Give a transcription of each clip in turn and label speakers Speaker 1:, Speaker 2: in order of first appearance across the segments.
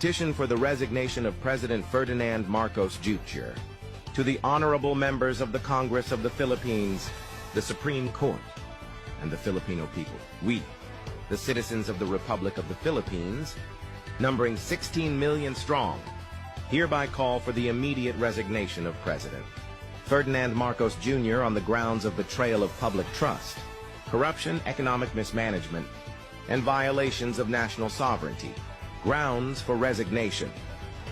Speaker 1: petition for the resignation of President Ferdinand Marcos Jr. to the honorable members of the Congress of the Philippines, the Supreme Court, and the Filipino people. We, the citizens of the Republic of the Philippines, numbering 16 million strong, hereby call for the immediate resignation of President Ferdinand Marcos Jr. on the grounds of betrayal of public trust, corruption, economic mismanagement, and violations of national sovereignty. Grounds for resignation.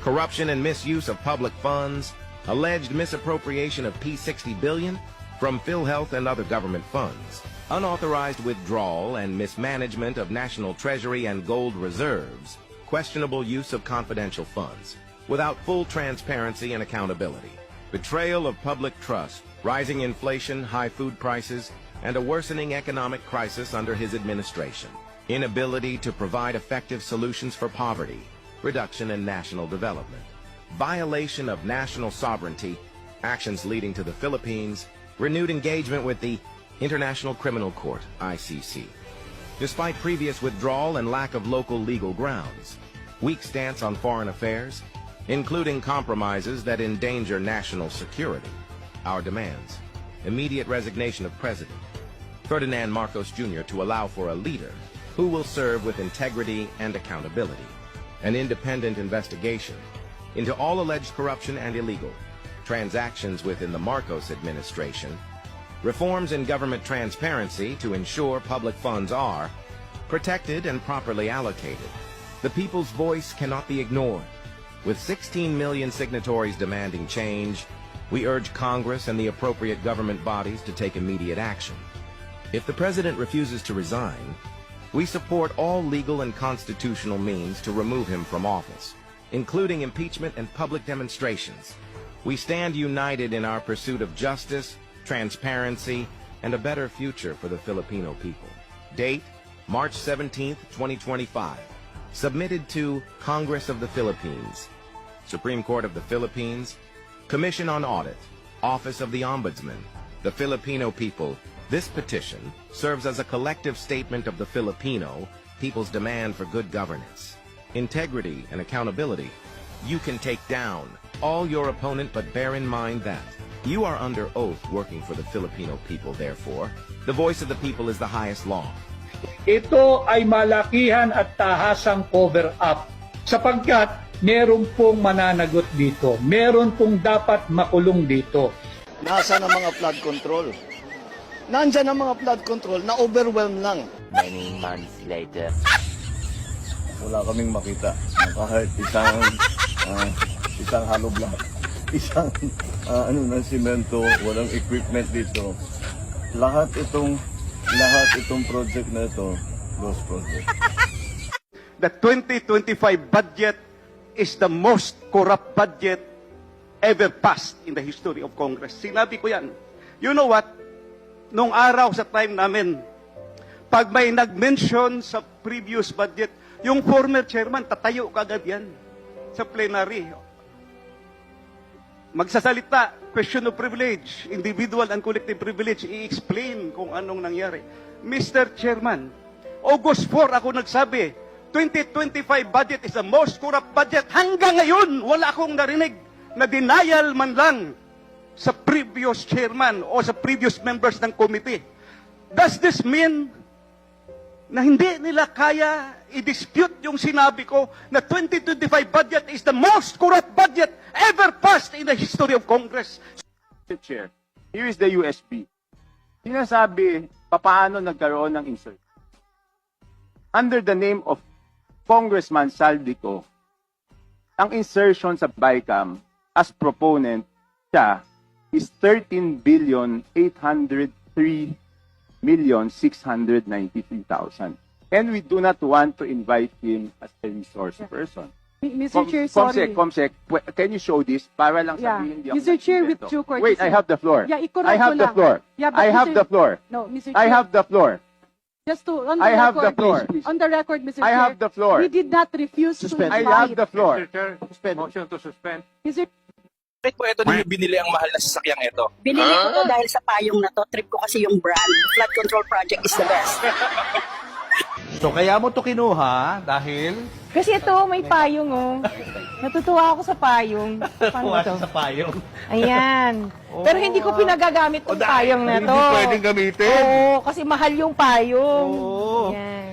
Speaker 1: Corruption and misuse of public funds, alleged misappropriation of P60 billion from PhilHealth and other government funds, unauthorized withdrawal and mismanagement of national treasury and gold reserves, questionable use of confidential funds, without full transparency and accountability, betrayal of public trust, rising inflation, high food prices, and a worsening economic crisis under his administration, inability to provide effective solutions for poverty, reduction in national development, violation of national sovereignty, actions leading to the Philippines, renewed engagement with the International Criminal Court, ICC. Despite previous withdrawal and lack of local legal grounds, weak stance on foreign affairs, including compromises that endanger national security. Our demands, immediate resignation of President Ferdinand Marcos Jr. to allow for a leader who will serve with integrity and accountability, an independent investigation into all alleged corruption and illegal transactions within the Marcos administration, reforms in government transparency to ensure public funds are protected and properly allocated. The people's voice cannot be ignored. With 16 million signatories demanding change, we urge Congress and the appropriate government bodies to take immediate action. If the president refuses to resign, we support all legal and constitutional means to remove him from office, including impeachment and public demonstrations. We stand united in our pursuit of justice, transparency, and a better future for the Filipino people. Date, March 17, 2025. Submitted to Congress of the Philippines, Supreme Court of the Philippines, Commission on Audit, Office of the Ombudsman, the Filipino people. This petition serves as a collective statement of the Filipino people's demand for good governance, integrity, and accountability. You can take down all your opponent, but bear in mind that you are under oath working for the Filipino people, therefore. The voice of the people is the highest law.
Speaker 2: Ito ay malakihan at tahasang cover-up sapagkat meron pong mananagot dito. Meron pong dapat makulong dito.
Speaker 3: Nasa ng mga flood control? Nandyan ang mga flood control na overwhelm lang.
Speaker 4: Many months later.
Speaker 5: wala kaming makita na kahit isang ah, isang hollow block, isang ah, ano ng simento, walang equipment dito. Lahat itong lahat itong project na ito, lost project.
Speaker 6: the 2025 budget is the most corrupt budget ever passed in the history of Congress. Sinabi ko yan. You know what? Nung araw sa time namin, pag may nag-mention sa previous budget, yung former chairman, tatayo kagad yan sa plenary. Magsasalita, question of privilege, individual and collective privilege, i-explain kung anong nangyari. Mr. Chairman, August 4 ako nagsabi, 2025 budget is the most corrupt budget. Hanggang ngayon, wala akong narinig na denial man lang sa previous chairman o sa previous members ng committee. Does this mean na hindi nila kaya i-dispute yung sinabi ko na 2025 budget is the most corrupt budget ever passed in the history of Congress?
Speaker 7: Chair, here is the USB. Sinasabi, papaano nagkaroon ng insert. Under the name of Congressman Saldico, ang insertion sa BICAM as proponent siya is 13 billion 803 million 693,000. And we do not want to invite him as a resource person.
Speaker 8: Mr.
Speaker 7: Com-
Speaker 8: Chair,
Speaker 7: Comsec,
Speaker 8: sorry.
Speaker 7: Comsec, pwe- can you show this para lang
Speaker 8: Yeah.
Speaker 7: sabihin hindi ako
Speaker 8: Mr. Chair, with due courtesy.
Speaker 7: Wait, I have the floor.
Speaker 8: Yeah,
Speaker 7: I have the
Speaker 8: lang.
Speaker 7: floor.
Speaker 8: Yeah, but
Speaker 7: I have
Speaker 8: Mr.
Speaker 7: the floor.
Speaker 8: No, Mr.
Speaker 7: I
Speaker 8: Chair.
Speaker 7: have the floor.
Speaker 8: Just to, on the
Speaker 7: I have the
Speaker 8: record,
Speaker 7: floor.
Speaker 8: On the record, Mr.
Speaker 7: I
Speaker 8: Chair.
Speaker 7: have the floor.
Speaker 8: We did not refuse
Speaker 3: Suspend.
Speaker 8: to
Speaker 7: I
Speaker 8: invite.
Speaker 7: have the floor.
Speaker 6: Motion to suspend.
Speaker 8: Mr.
Speaker 9: Bakit po ito ninyo binili ang mahal na sasakyang ito?
Speaker 10: Binili ko to dahil sa payong na to. Trip ko kasi yung brand. Flood control project is the best. So kaya mo to kinuha dahil
Speaker 8: Kasi ito, may payong oh. Natutuwa ako sa payong. Paano
Speaker 10: tuwa
Speaker 8: to?
Speaker 10: siya sa payong.
Speaker 8: Ayan. Pero hindi ko pinagagamit
Speaker 10: O
Speaker 8: yung
Speaker 10: dahil
Speaker 8: payong na
Speaker 10: hindi
Speaker 8: to.
Speaker 10: pwedeng gamitin.
Speaker 8: Oo, kasi mahal yung payong.
Speaker 10: Oo.
Speaker 8: Yan.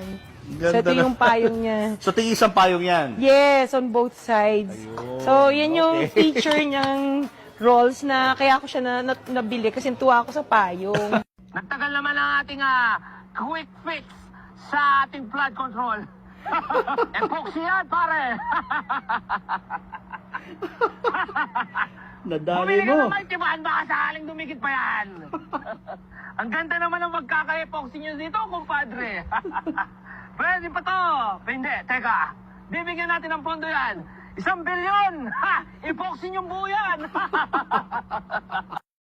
Speaker 10: Ganda
Speaker 8: so ito yung payong niya.
Speaker 10: So tingin isang payong yan.
Speaker 8: Yes, on both sides. so, yan yung
Speaker 10: okay.
Speaker 8: feature niyang rolls na kaya ako siya na, na, nabili kasi tuwa ako sa payong.
Speaker 11: Nagtagal naman ang ating ah, quick fix sa ating flood control. Epoxy yan, pare.
Speaker 10: Nadali
Speaker 11: Bumili ka
Speaker 10: mo.
Speaker 11: ng multiban, baka sakaling dumikit pa yan. ang ganda naman ang magkaka-epoxy nyo dito, kumpadre. Pwede pa to. Hindi, teka. Bibigyan natin ng pondo yan. Isang bilyon! Ha! Epoxy nyo buo yan!